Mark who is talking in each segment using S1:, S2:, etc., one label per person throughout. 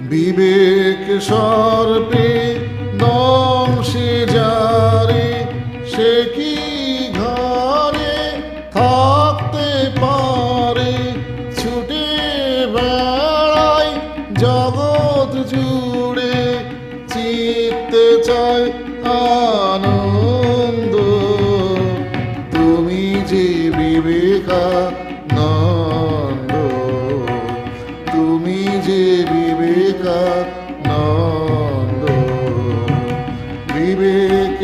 S1: বিবেক সর্পে দংশে যারে, সে কি ঘরে থাকতে পারে? ছুটে বেড়ায় জগৎ জুড়ে, চিত্তে চায় আনন্দ। তুমি যে বিবেকানন্দ যে বিবেকানন্দ বিবেক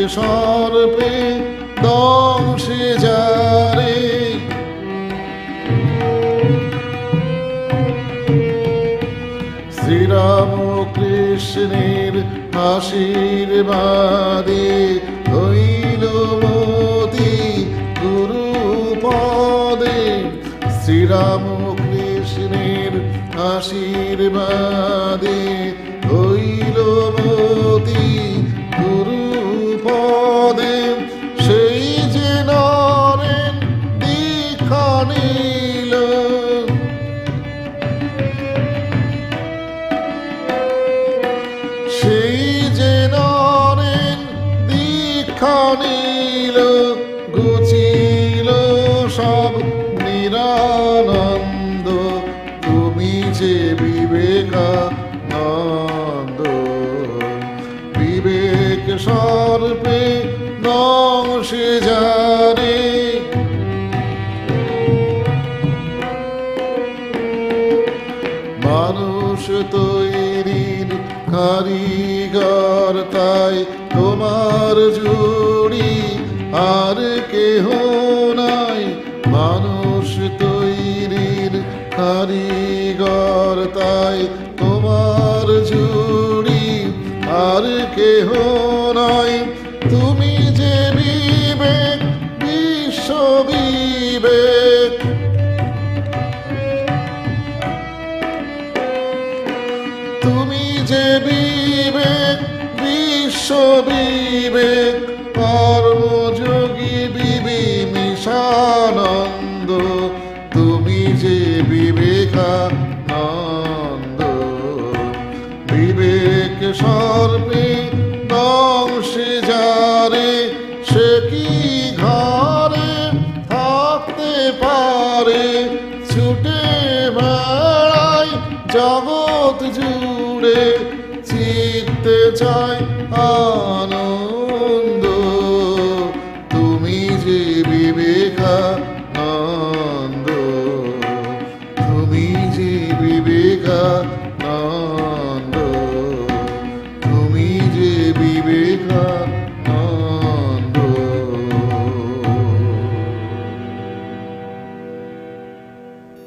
S1: যারে। শ্রীরাম কৃষ্ণের আশীর্বাদে হইল মতি গুরু পদে শ্রীরাম আশীর্বাদে হইল মতি গুরু পদে সেই যে নরেন দীক্ষা নিল। সেই যে নরেন দীক্ষা নিল, গুছিল সব নিরানন্দ। যে বিবেকানন্দ। বিবেক সর্পে নংশে যারে মানুষ তৈরির কারিগর, তাই তোমার জুড়ি আর কেহ নাই। মানুষ তৈরির কারিগর। নাই তুমি যে বিবেক বিশ্ব বিবেক। তুমি যে বিবেক বিশ্ব বিবেক। জগত জুড়ে চিত্তে চাই আনন্দ। তুমি যে বিবেকা